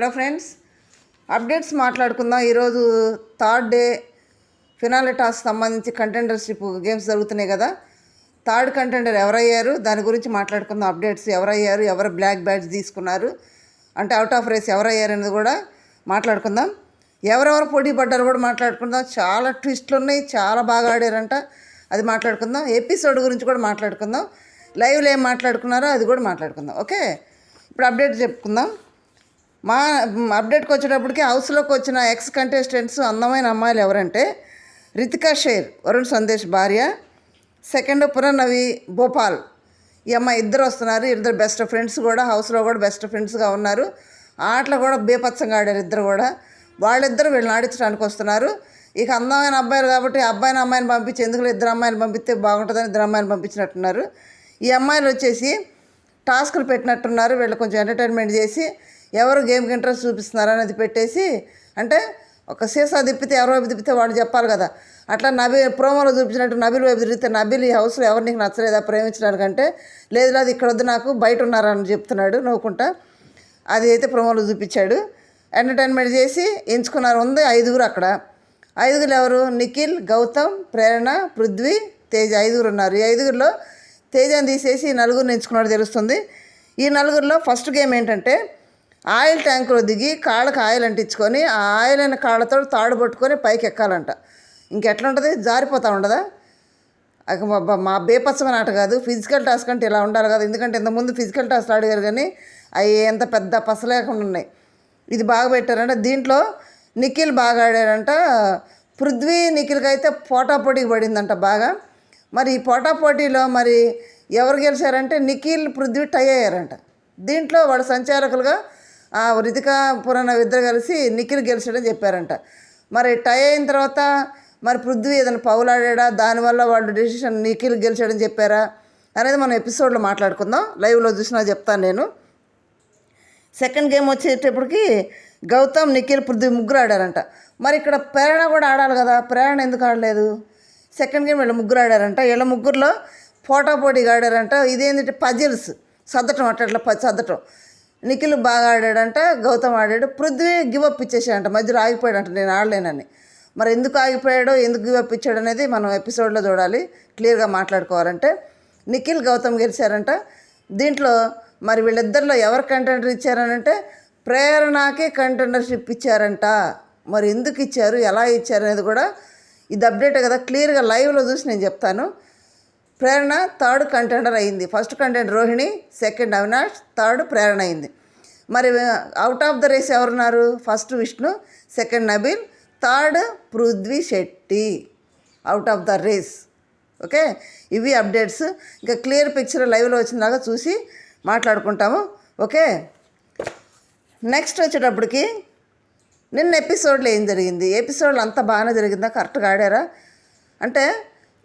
Hello friends updates మాట్లాడుకుందాం. ఈరోజు third day finale task సంబంధించి కంటెండర్షిప్ గేమ్స్ జరుగుతున్నాయి కదా. థర్డ్ కంటెండర్ ఎవరయ్యారు? దాని గురించి మాట్లాడుకుందాం. అప్డేట్స్ ఎవరయ్యారు? ఎవరు బ్లాక్ బ్యాడ్జ్ తీసుకున్నారు? అంటే అవుట్ ఆఫ్ రేస్ ఎవరయ్యారు అనేది కూడా మాట్లాడుకుందాం. ఎవరెవరు పోటీ పడ్డారు కూడా మాట్లాడుకుందాం. చాలా ట్విస్ట్లు ఉన్నాయి. చాలా బాగా ఆడారంట. అది మాట్లాడుకుందాం. ఎపిసోడ్ గురించి కూడా మాట్లాడుకుందాం. లైవ్లో ఏం మాట్లాడుకున్నారో అది కూడా మాట్లాడుకుందాం. ఓకే? ఇప్పుడు అప్డేట్ చెప్పుకుందాం. మా అప్డేట్కి వచ్చేటప్పటికి హౌస్లోకి వచ్చిన ఎక్స్ కంటెస్టెంట్స్ అందమైన అమ్మాయిలు ఎవరంటే రితికా షేర్ వరుణ్ సందేశ్ భార్య సెకండ్ పురనవి భోపాల్. ఈ అమ్మాయి ఇద్దరు వస్తున్నారు ఇద్దరు బెస్ట్ ఫ్రెండ్స్ కూడా హౌస్లో కూడా బెస్ట్ ఫ్రెండ్స్గా ఉన్నారు. ఆటలు కూడా బేపత్సంగా ఆడారు ఇద్దరు కూడా. వాళ్ళిద్దరు వీళ్ళని ఆడించడానికి వస్తున్నారు. ఇక అందమైన అబ్బాయిలు కాబట్టి అబ్బాయిని అమ్మాయిని పంపించి ఎందుకు ఇద్దరు అమ్మాయిని పంపిస్తే బాగుంటుందని ఇద్దరు అమ్మాయిని పంపించినట్టున్నారు. ఈ అమ్మాయిలు వచ్చేసి టాస్క్లు పెట్టినట్టున్నారు. వీళ్ళు కొంచెం ఎంటర్టైన్మెంట్ చేసి ఎవరు గేమ్కి ఇంట్రెస్ట్ చూపిస్తున్నారు అనేది పెట్టేసి అంటే ఒక సీసా తిప్పితే ఎవరో వైపు తిప్పితే వాడు చెప్పాలి కదా. అట్లా నబీ ప్రోమోలో చూపించినట్టు నబీలు వైపు తిరిగితే నబీలు ఈ హౌస్లో ఎవరు నీకు నచ్చలేదా ప్రేమించడానికంటే లేదు లేదు ఇక్కడ వద్దు నాకు బయట ఉన్నారని చెప్తున్నాడు నవ్వుకుంటా. అది అయితే ప్రోమోలో చూపించాడు. ఎంటర్టైన్మెంట్ చేసి ఎంచుకున్నారు ఉంది ఐదుగురు అక్కడ. ఐదుగురు ఎవరు? నిఖిల్ గౌతమ్ ప్రేరణ పృథ్వీ తేజ్ ఐదుగురు ఉన్నారు. ఈ ఐదుగురిలో తేజని తీసేసి ఈ నలుగురిని ఎంచుకున్నాడు తెలుస్తుంది. ఈ నలుగురిలో ఫస్ట్ గేమ్ ఏంటంటే ఆయిల్ ట్యాంకులో దిగి కాళ్ళకి ఆయిల్ అంటించుకొని ఆ ఆయిల్ అయిన కాళ్ళతో తాడు పట్టుకొని పైకి ఎక్కాలంట. ఇంకెట్లా ఉంటుంది? జారిపోతూ ఉండదా? మా- బేపత్సమైన ఆట కాదు. ఫిజికల్ టాస్క్ అంటే ఇలా ఉండాలి కదా. ఎందుకంటే ఇంతకుముందు ఫిజికల్ టాస్క్ ఆడగారు కానీ అవి ఎంత పెద్ద పసలేకుండా ఉన్నాయి. ఇది బాగా పెట్టారంట. దీంట్లో నిఖిల్ బాగా ఆడారంట పృథ్వీ నిఖిల్కి అయితే పోటాపోటీకి పడిందంట బాగా. మరి ఈ పోటాపోటీలో మరి ఎవరు గెలిచారంటే నిఖిల్ పృథ్వీ టై అయ్యారంట. దీంట్లో వాళ్ళ సంచాలకులుగా రితికా పురాణ ఇద్దరు కలిసి నిఖిల్ గెలిచాడని చెప్పారంట. మరి టై అయిన తర్వాత మరి పృథ్వీ ఏదైనా పౌలాడా దానివల్ల వాళ్ళు డెసిషన్ నిఖిల్ గెలిచాడని చెప్పారా? అనేది మనం ఎపిసోడ్లో మాట్లాడుకుందాం. లైవ్లో చూసినా చెప్తాను నేను. సెకండ్ గేమ్ వచ్చేటప్పటికి గౌతమ్ నిఖిల్ పృథ్వీ ముగ్గురు ఆడారంట. మరి ఇక్కడ ప్రేరణ కూడా ఆడాలి కదా? ప్రేరణ ఎందుకు ఆడలేదు? సెకండ్ గేమ్ వీళ్ళ ముగ్గురు ఆడారంట. వీళ్ళ ముగ్గురులో పోటాపోటీగా ఆడారంట. ఇదేంటంటే పజిల్స్ సర్దటం అట్లా అట్లా ప- సర్దటం నిఖిల్ బాగా ఆడాడంట గౌతమ్ ఆడాడు. పృథ్వీ గివప్ ఇచ్చేసాడంట మధ్యలో ఆగిపోయాడంట నేను ఆడలేనని. మరి ఎందుకు ఆగిపోయాడో ఎందుకు గివప్ ఇచ్చాడు అనేది మనం ఎపిసోడ్లో చూడాలి. క్లియర్గా మాట్లాడుకోవాలంటే. నిఖిల్ గౌతమ్ గెలిచారంట. దీంట్లో మరి వీళ్ళిద్దరిలో ఎవరు కంటెండర్ ఇచ్చారనంటే ప్రేరణకే కంటెండర్షిప్ ఇచ్చారంట. మరి ఎందుకు ఇచ్చారు ఎలా ఇచ్చారు అనేది కూడా ఇది అప్డేట్ కదా. క్లియర్గా లైవ్లో చూసి నేను చెప్తాను. ప్రేరణ థర్డ్ కంటెండర్ అయింది. First contender Rohini second Avinash third Prerana అయింది. మరి అవుట్ ఆఫ్ ద రేస్ ఎవరున్నారు? First Vishnu second Nabeel third Prithvi Shetty. Out of the race okay? ఇవి అప్డేట్స్. ఇంకా క్లియర్ పిక్చర్ లైవ్లో వచ్చినాక చూసి మాట్లాడుకుంటాము. ఓకే? నెక్స్ట్ వచ్చేటప్పటికి నిన్న ఎపిసోడ్లో ఏం జరిగింది? ఎపిసోడ్లు అంతా బాగానే జరిగిందా? కరెక్ట్గా ఆడారా? అంటే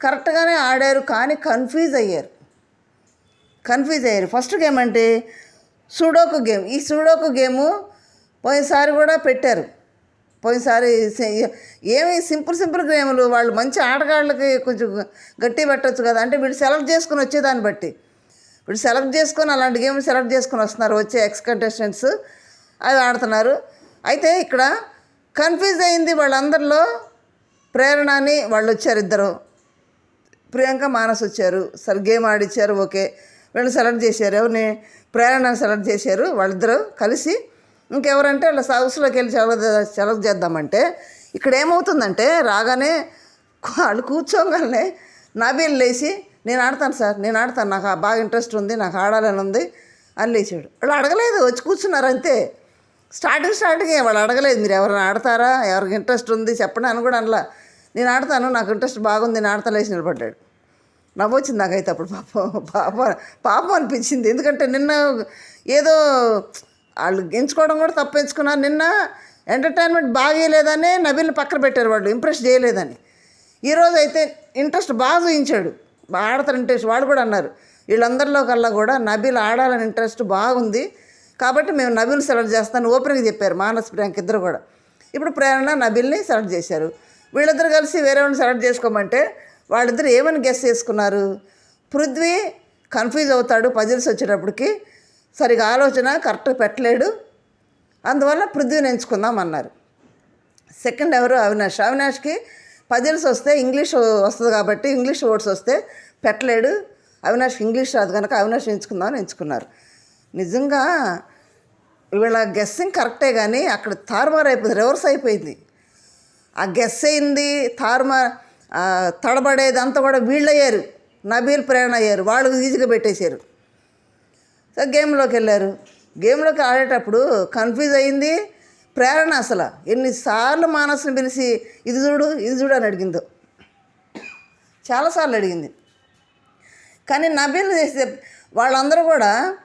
కరెక్ట్గానే ఆడారు కానీ కన్ఫ్యూజ్ అయ్యారు. కన్ఫ్యూజ్ అయ్యారు. ఫస్ట్ గేమ్ అంటే సూడోకు గేమ్. ఈ సూడోకు గేము పోయినసారి కూడా పెట్టారు. పోయినసారి ఏమి సింపుల్ సింపుల్ గేములు. వాళ్ళు మంచి ఆటగాళ్ళకి కొంచెం గట్టి పెట్టచ్చు కదా. అంటే వీళ్ళు సెలెక్ట్ చేసుకుని వచ్చేదాన్ని బట్టి. వీళ్ళు సెలెక్ట్ చేసుకొని అలాంటి గేమ్ సెలెక్ట్ చేసుకొని వస్తున్నారు. వచ్చే ఎక్స్ కంటెస్టెంట్స్ అవి ఆడుతున్నారు. అయితే ఇక్కడ కన్ఫ్యూజ్ అయింది వాళ్ళందరిలో ప్రేరణ అని వాళ్ళు వచ్చారు ఇద్దరు. ప్రియాంక మానస్ వచ్చారు. సరే గేమ్ ఆడిచ్చారు. ఓకే. వీళ్ళు సెలెక్ట్ చేశారు. ఎవరిని? ప్రేరణను సెలెక్ట్ చేశారు. వాళ్ళిద్దరూ కలిసి ఇంకెవరంటే వాళ్ళ హౌస్లోకి వెళ్ళి సెలెక్ట్ సెలెక్ట్ చేద్దామంటే ఇక్కడ ఏమవుతుందంటే రాగానే వాళ్ళు కూర్చోగానే నాబీలు లేచి నేను ఆడతాను సార్. నేను ఆడతాను. నాకు బాగా ఇంట్రెస్ట్ ఉంది. నాకు ఆడాలని ఉంది అని లేచాడు. వాళ్ళు అడగలేదు. వచ్చి కూర్చున్నారు అంతే. స్టార్టింగ్ స్టార్టింగ్ వాళ్ళు అడగలేదు. మీరు ఎవరైనా ఆడతారా? ఎవరికి ఇంట్రెస్ట్ ఉంది? చెప్పడానికి కూడా అనలా. నేను ఆడతాను నాకు ఇంట్రెస్ట్ బాగుంది నేను ఆడతా లేచి నిలబడ్డాడు. నవ్వొచ్చింది నాకైతే అప్పుడు పాపం పాప పాపం అనిపించింది. ఎందుకంటే నిన్న ఏదో వాళ్ళు ఎంచుకోవడం కూడా తప్పు ఎంచుకున్నారు. నిన్న ఎంటర్టైన్మెంట్ బాగేయలేదని నబీల్ని పక్కన పెట్టారు వాళ్ళు ఇంప్రెస్ చేయలేదని. ఈరోజు అయితే ఇంట్రెస్ట్ బాగా చూపించాడు. ఆడతారు ఇంట్రెస్ట్ వాళ్ళు కూడా అన్నారు. వీళ్ళందరిలో కల్లా కూడా నబీల్ ఆడాలని ఇంట్రెస్ట్ బాగుంది. కాబట్టి మేము నబీల్ సెలెక్ట్ చేస్తాను ఓపెన్గా చెప్పారు. మానస్ ప్రియాంక్ ఇద్దరు కూడా. ఇప్పుడు ప్రేరణ నబీల్ని సెలెక్ట్ చేశారు. వీళ్ళిద్దరు కలిసి వేరే వాళ్ళని సెలెక్ట్ చేసుకోమంటే వాళ్ళిద్దరు ఏమని గెస్ చేసుకున్నారు? పృథ్వీ కన్ఫ్యూజ్ అవుతాడు పజిల్స్ వచ్చేటప్పటికి సరిగా ఆలోచన కరెక్ట్ పెట్టలేడు. అందువల్ల పృథ్వీని ఎంచుకుందాం అన్నారు. సెకండ్ ఎవరు? అవినాష్. అవినాష్కి పజిల్స్ వస్తే ఇంగ్లీష్ వస్తుంది కాబట్టి ఇంగ్లీష్ వర్డ్స్ వస్తే పెట్టలేడు. అవినాష్ ఇంగ్లీష్ రాదు కనుక అవినాష్ ఎంచుకుందామని ఎంచుకున్నారు. నిజంగా వీళ్ళ గెస్సింగ్ కరెక్టే కానీ అక్కడ తారుమారు అయిపోయింది రివర్స్ అయిపోయింది. ఆ గెస్ అయింది తారుమా తడబడేది అంతా కూడా వీళ్ళు అయ్యారు. నబీల్ ప్రేరణ అయ్యారు. వాళ్ళు ఈజీగా పెట్టేశారు. సో గేమ్లోకి వెళ్ళారు. గేమ్లోకి ఆడేటప్పుడు కన్ఫ్యూజ్ అయింది. ప్రేరణ అసలు ఎన్నిసార్లు మానసుని పిలిచి ఇది చూడు ఇది చూడు అని అడిగిందో. చాలాసార్లు అడిగింది. కానీ నబీల్ చేసే వాళ్ళందరూ కూడా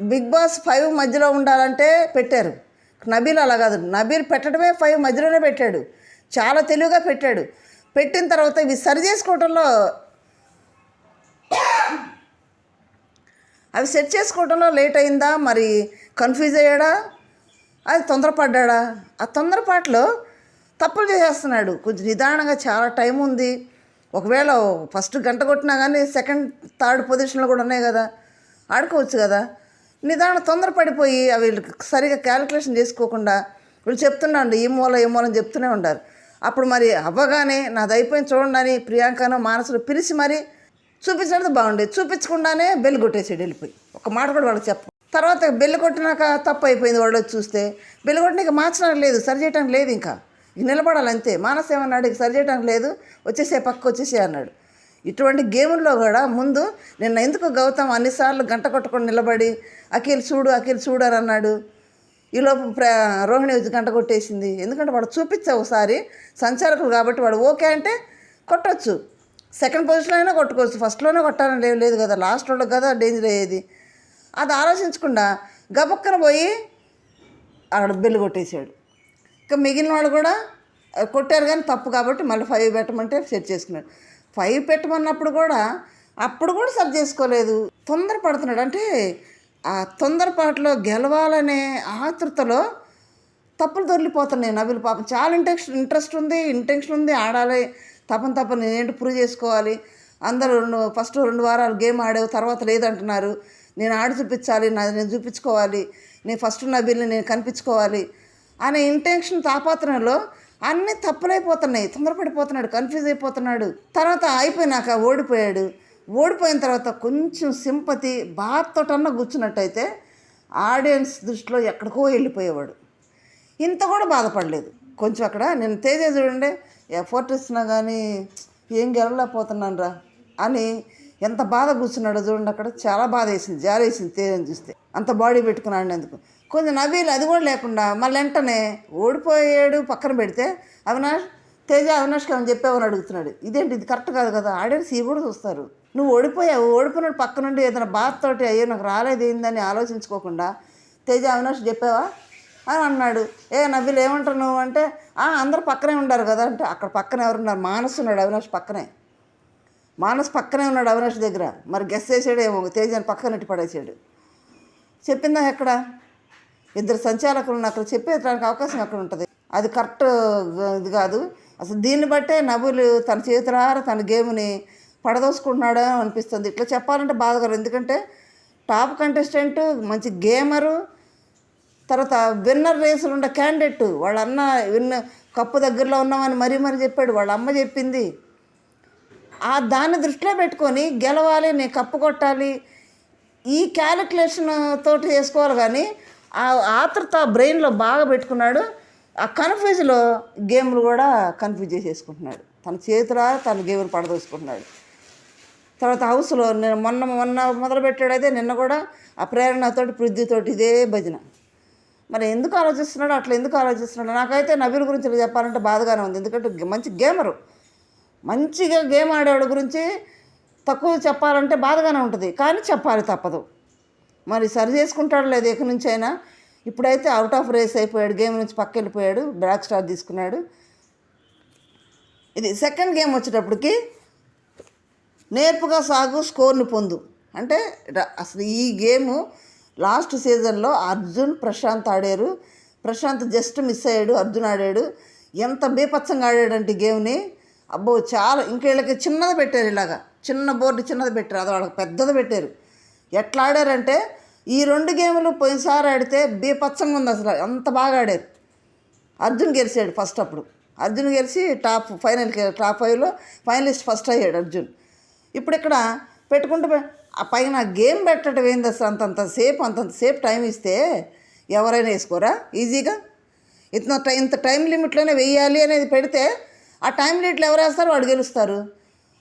బిగ్ బాస్ ఫైవ్ మధ్యలో ఉండాలంటే పెట్టారు. నబీల్ అలా కాదు. నబీల్ పెట్టడమే ఫైవ్ మధ్యలోనే పెట్టాడు. చాలా తెలివిగా పెట్టాడు. పెట్టిన తర్వాత ఇవి సరి చేసుకోవటంలో అవి సెట్ చేసుకోవడంలో లేట్ అయిందా? మరి కన్ఫ్యూజ్ అయ్యాడా? అది తొందరపడ్డాడా? ఆ తొందరపాట్లో తప్పులు చేసేస్తున్నాడు. కొంచెం నిదానంగా చాలా టైం ఉంది. ఒకవేళ ఫస్ట్ గంట కొట్టినా కానీ సెకండ్ థర్డ్ పొజిషన్లో కూడా ఉన్నాయి కదా. ఆడుకోవచ్చు కదా. నిదాన తొందరపడిపోయి అవి సరిగా క్యాలిక్యులేషన్ చేసుకోకుండా వీళ్ళు చెప్తున్నాండి ఈ మూల ఈ మూలం చెప్తూనే ఉంటారు అప్పుడు మరి అవ్వగానే నాది అయిపోయింది చూడండి అని ప్రియాంకను మానసులు పిలిచి మరి చూపించడం బాగుండేది. చూపించకుండానే బెల్ కొట్టేసాడు వెళ్ళిపోయి. ఒక మాట కూడా వాళ్ళకి చెప్ప తర్వాత బెల్లు కొట్టినాక తప్పు అయిపోయింది వాళ్ళు వచ్చి చూస్తే బెల్లు కొట్టినాక మార్చడానికి లేదు సరి చేయడానికి లేదు ఇంకా. ఇక నిలబడాలి అంతే మానస్ ఏమన్నాడు ఇక సరి చేయడానికి లేదు వచ్చేసే పక్క వచ్చేసే అన్నాడు. ఇటువంటి గేముల్లో కూడా ముందు నిన్న ఎందుకు గౌతమ్ అన్నిసార్లు గంట కొట్టుకొని నిలబడి అఖిల్ చూడు అఖిల్ చూడు అని అన్నాడు. ఈలోపు ప్ర రోహిణి వచ్చి గంట కొట్టేసింది. ఎందుకంటే వాడు చూపించా ఒకసారి సంచాలకులు కాబట్టి వాడు ఓకే అంటే కొట్టచ్చు. సెకండ్ పొజిషన్లో అయినా కొట్టుకోవచ్చు. ఫస్ట్లోనే కొట్టాలని లేదు లేదు కదా. లాస్ట్లో కదా డేంజర్ అయ్యేది. అది ఆలోచించకుండా గబక్కన పోయి అక్కడ బెల్లు కొట్టేశాడు. ఇంకా మిగిలిన వాళ్ళు కూడా కొట్టారు కానీ తప్పు కాబట్టి మళ్ళీ ఫైవ్ పెట్టమంటే సెట్ చేసుకున్నాడు. ఫైవ్ పెట్టమన్నప్పుడు కూడా అప్పుడు కూడా సరి చేసుకోలేదు. తొందర పడుతున్నాడు. అంటే ఆ తొందరపాటులో గెలవాలనే ఆతృతలో తప్పులు దొరికిపోతున్నాయి నవ్వులు పాపం. చాలా ఇంటెక్షన్ ఇంట్రెస్ట్ ఉంది ఇంటెన్షన్ ఉంది. ఆడాలి తపన తపన నేను ప్రూవ్ చేసుకోవాలి. అందరూ రెండు ఫస్ట్ రెండు వారాలు గేమ్ ఆడావు తర్వాత లేదంటున్నారు. నేను ఆడి చూపించాలి నాది నేను చూపించుకోవాలి. నేను ఫస్ట్ నా నేను కనిపించుకోవాలి అనే ఇంటెన్షన్ తాపాత్రంలో అన్నీ తప్పులైపోతున్నాయి తొందరపడిపోతున్నాడు కన్ఫ్యూజ్ అయిపోతున్నాడు. తర్వాత అయిపోయినాక ఓడిపోయాడు. ఓడిపోయిన తర్వాత కొంచెం సింపతి బాధతోటన్నా కూర్చున్నట్టయితే ఆడియన్స్ దృష్టిలో ఎక్కడికో వెళ్ళిపోయేవాడు. ఇంత కూడా బాధపడలేదు. కొంచెం అక్కడ నేను తేజ చూడండి ఎఫర్ట్ ఇస్తున్నా కానీ ఏం గెలలేకపోతున్నాను రా అని ఎంత బాధ కూర్చున్నాడో చూడండి అక్కడ. చాలా బాధ వేసింది జారేసింది తేజని చూస్తే. అంత బాడీ పెట్టుకుని ఆడినందుకు కొంచెం నవీలు అది కూడా లేకుండా మళ్ళీ వెంటనే ఓడిపోయాడు పక్కన పెడితే అవినాష్ తేజ అవినాష్ అని చెప్పావని అడుగుతున్నాడు. ఇదేంటి? ఇది కరెక్ట్ కాదు కదా? ఆడియన్స్ ఇవి కూడా చూస్తారు. నువ్వు ఓడిపోయావు ఓడిపోయినాడు పక్క నుండి ఏదైనా బాధతోటి అయ్యో నాకు రాలేదు ఏందని ఆలోచించుకోకుండా తేజ అవినాష్ చెప్పావా? అని అన్నాడు. ఏ నవ్వులు ఏమంటారు నువ్వు అంటే అందరు పక్కనే ఉండారు కదా అంటే అక్కడ పక్కన ఎవరున్నారు? మానస్ ఉన్నాడు అవినాష్ పక్కనే. మానస్ పక్కనే ఉన్నాడు అవినాష్ దగ్గర. మరి గెస్ చేసాడు ఏమో తేజని పక్కన నెట్టి పడేసాడు. చెప్పిందా ఎక్కడ? ఇద్దరు సంచాలకులను అక్కడ చెప్పేదానికి అవకాశం అక్కడ ఉంటుంది. అది కరెక్ట్ ఇది కాదు. అసలు దీన్ని బట్టే నవ్వులు తన చేతులారా తన గేమ్ని పడదోసుకుంటున్నాడు అనిపిస్తుంది. ఇట్లా చెప్పాలంటే బాధగారు ఎందుకంటే టాప్ కంటెస్టెంట్ మంచి గేమరు తర్వాత విన్నర్ రేసులు ఉండే క్యాండిడేట్ వాళ్ళ అన్న విన్న కప్పు దగ్గరలో ఉన్నామని మరీ మరీ చెప్పాడు. వాళ్ళ అమ్మ చెప్పింది. ఆ దాన్ని దృష్టిలో పెట్టుకొని గెలవాలి నేను కప్పు కొట్టాలి ఈ క్యాలిక్యులేషన్ తోటి చేసుకోవాలి కానీ ఆ ఆతృత బ్రెయిన్లో బాగా పెట్టుకున్నాడు. ఆ కన్ఫ్యూజ్లో గేమ్లు కూడా కన్ఫ్యూజ్ చేసేసుకుంటున్నాడు. తన చేతుల తన గేమ్లు పడదోసుకుంటున్నాడు. తర్వాత హౌస్లో నేను మొన్న మొన్న మొదలుపెట్టాడైతే నిన్న కూడా ఆ ప్రేరణతోటి పృథ్వీతోటి ఇదే భజన. మరి ఎందుకు ఆలోచిస్తున్నాడు? అట్లా ఎందుకు ఆలోచిస్తున్నాడు? నాకైతే నవీల్ గురించి చెప్పాలంటే బాధగానే ఉంది. ఎందుకంటే మంచి గేమరు. మంచిగా గేమ్ ఆడేవాడి గురించి తక్కువ చెప్పాలంటే బాధగానే ఉంటుంది. కానీ చెప్పాలి తప్పదు. మరి సరి చేసుకుంటాడు లేదు ఎక్కడి నుంచి అయినా ఇప్పుడైతే అవుట్ ఆఫ్ రేస్ అయిపోయాడు గేమ్ నుంచి పక్క వెళ్ళిపోయాడు బ్లాక్ స్టార్ తీసుకున్నాడు. ఇది సెకండ్ గేమ్ వచ్చేటప్పటికి నేర్పుగా సాగు స్కోర్ని పొందు. అంటే అసలు ఈ గేము లాస్ట్ సీజన్లో అర్జున్ ప్రశాంత్ ఆడారు. ప్రశాంత్ జస్ట్ మిస్ అయ్యాడు అర్జున్ ఆడాడు. ఎంత బీపచ్చంగా ఆడాడంటే ఈ గేమ్ని అబ్బో చాలా ఇంకేళ్ళకి చిన్నది పెట్టారు ఇలాగా. చిన్న బోర్డు చిన్నది పెట్టారు అది వాళ్ళకి పెద్దది పెట్టారు. ఎట్లా ఆడారంటే ఈ రెండు గేములు పోయినసారి ఆడితే బీపచ్చంగా ఉంది అసలు. అంత బాగా ఆడారు. అర్జున్ గెలిచాడు ఫస్ట్ అప్పుడు. అర్జున్ గెలిచి టాప్ ఫైనల్కి టాప్ ఫైవ్లో ఫైనలిస్ట్ ఫస్ట్ అయ్యాడు అర్జున్. ఇప్పుడు ఇక్కడ పెట్టుకుంటే ఆ పైన గేమ్ పెట్టడం ఏంది అసలు? అంతంత సేపు అంతంత సేపు టైం ఇస్తే ఎవరైనా వేసుకోరా? ఈజీగా? ఇంత ఇంత టైం లిమిట్లోనే వెయ్యాలి అనేది పెడితే ఆ టైం లిమిట్లు ఎవరు వేస్తారో వాడు గెలుస్తారు.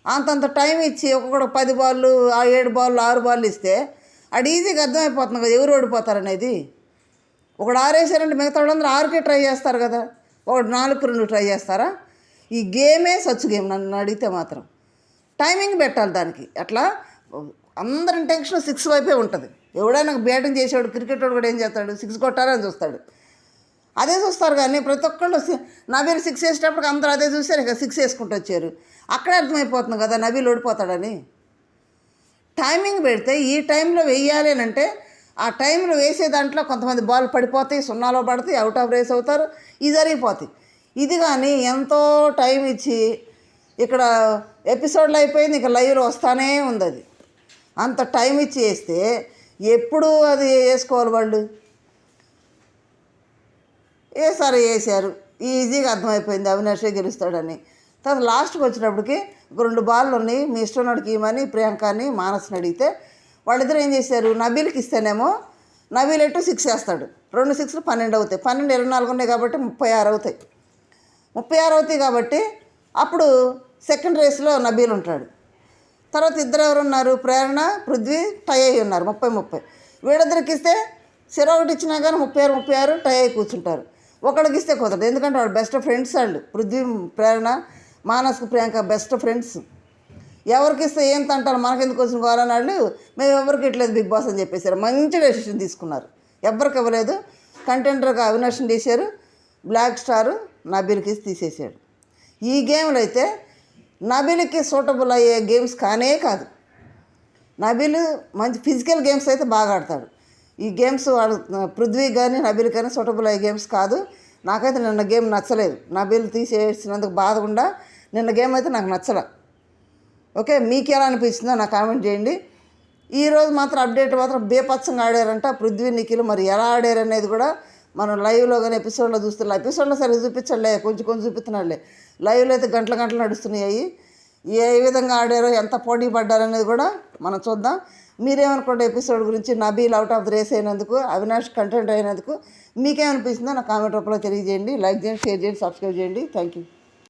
అంతంత టైం ఇచ్చి ఒక్కొక్కడు పది బాళ్ళు ఆ ఏడు బాళ్ళు ఆరు బాళ్ళు ఇస్తే అది ఈజీగా అర్థమైపోతుంది కదా ఎవరు ఓడిపోతారు అనేది ఒకడు ఆరేసారంటే మిగతా వాళ్ళందరూ ఆరుకే ట్రై చేస్తారు కదా ఒకడు నాలుగు రెండు ట్రై చేస్తారా? ఈ గేమే సచ్చు గేమ్ నన్ను అడిగితే మాత్రం. టైమింగ్ పెట్టాలి దానికి. అట్లా అందరి టెన్షన్ సిక్స్ వైపే ఉంటుంది. ఎవడైనా బ్యాటింగ్ చేసేవాడు క్రికెట్ వాడు కూడా ఏం చేస్తాడు? సిక్స్ కొట్టారని చూస్తాడు. అదే చూస్తారు కానీ ప్రతి ఒక్కళ్ళు సి- సిక్స్ వేసేటప్పటికి అందరూ అదే చూసారు ఇక సిక్స్ వేసుకుంటూ వచ్చారు. అక్కడే అర్థమైపోతుంది కదా నబీల్ ఓడిపోతాడని. టైమింగ్ పెడితే ఈ టైంలో వేయాలి అని అంటే ఆ టైంలో వేసే దాంట్లో కొంతమంది బాల్ పడిపోతాయి సున్నాలో పడతాయి అవుట్ ఆఫ్ రేస్ అవుతారు ఇది జరిగిపోతాయి. ఇది కానీ ఎంతో టైం ఇచ్చి ఇక్కడ ఎపిసోడ్లో అయిపోయింది ఇక లైవ్లో వస్తానే ఉంది అది. అంత టైం ఇచ్చి వేస్తే ఎప్పుడు అది వేసుకోవాలి వాళ్ళు? వేసారు వేసారు? ఈజీగా అర్థమైపోయింది అవినాషే గెలుస్తాడని. తర్వాత లాస్ట్కి వచ్చినప్పటికి రెండు బాల్లు ఉన్నాయి. మీ ఇష్టం వాడికి ఇవ్వమని ప్రియాంకని మానస్ని అడిగితే వాళ్ళిద్దరు ఏం చేశారు? నబీల్కి ఇస్తేనేమో నబీల్ ఎటు సిక్స్ వేస్తాడు రెండు సిక్స్లు పన్నెండు అవుతాయి. పన్నెండు ఇరవై నాలుగు ఉన్నాయి కాబట్టి ముప్పై ఆరు అవుతాయి. ముప్పై ఆరు అవుతాయి కాబట్టి అప్పుడు సెకండ్ రేస్లో నబీల్ ఉంటాడు. తర్వాత ఇద్దరు ఎవరు ఉన్నారు? ప్రేరణ పృథ్వీ టై అయి ఉన్నారు. ముప్పై ముప్పై. వీళ్ళిద్దరికి ఇస్తే సిర ఒకటి ఇచ్చినా కానీ ముప్పై ఆరు ముప్పై ఆరు టై అయి కూర్చుంటారు. ఒకళ్ళకి ఇస్తే కుదరదు. ఎందుకంటే వాడు బెస్ట్ ఫ్రెండ్స్ వాళ్ళు. పృథ్వీ ప్రేరణ మానస్కు ప్రియాంక బెస్ట్ ఫ్రెండ్స్. ఎవరికి ఇస్తే ఏం తంటారు మనకెందుకు వచ్చిన కావాలని వాళ్ళు మేము ఎవరికి ఇట్లేదు బిగ్ బాస్ అని చెప్పేశారు. మంచి డెసిషన్ తీసుకున్నారు. ఎవరికి ఇవ్వలేదు. కంటెంటర్గా అవినాష్ని తీశారు. బ్లాక్ స్టార్ నబీల్కి తీసేసాడు ఈ గేమ్లో అయితే నబీల్కి సూటబుల్ అయ్యే గేమ్స్ కానే కాదు. నబీల్ మంచి ఫిజికల్ గేమ్స్ అయితే బాగా ఆడతాడు. ఈ గేమ్స్ వాడు పృథ్వీ కానీ నబీల్ కానీ సూటబుల్ అయ్యే గేమ్స్ కాదు. నాకైతే నిన్న గేమ్ నచ్చలేదు. నబీల్ తీసేసినందుకు బాధకుండా నిన్న గేమ్ అయితే నాకు నచ్చలే. ఓకే మీకు ఎలా అనిపిస్తుందో నాకు కామెంట్ చేయండి. ఈరోజు మాత్రం అప్డేట్ మాత్రం బేపచ్చంగా ఆడారంట పృథ్వీ నిఖిల్. మరి ఎలా ఆడారు అనేది కూడా మనం లైవ్లో కానీ ఎపిసోడ్లో చూస్తున్నాం ఎపిసోడ్లో సరే చూపించలే కొంచెం కొంచెం చూపిస్తున్నాడులే లైవ్లో అయితే గంటల గంటలు నడుస్తున్నాయి ఏ విధంగా ఆడారో ఎంత పోటీ పడ్డారనేది కూడా మనం చూద్దాం. మీరేమనుకోండి ఎపిసోడ్ గురించి? Nabeel out of the race అయినందుకు అవినాష్ కంటెంట్ అయినందుకు మీకేమనిపిస్తుందో నా కామెంట్ రూపంలో తెలియజేయండి. లైక్ చేయండి షేర్ చేయండి సబ్స్క్రైబ్ చేయండి. Thank you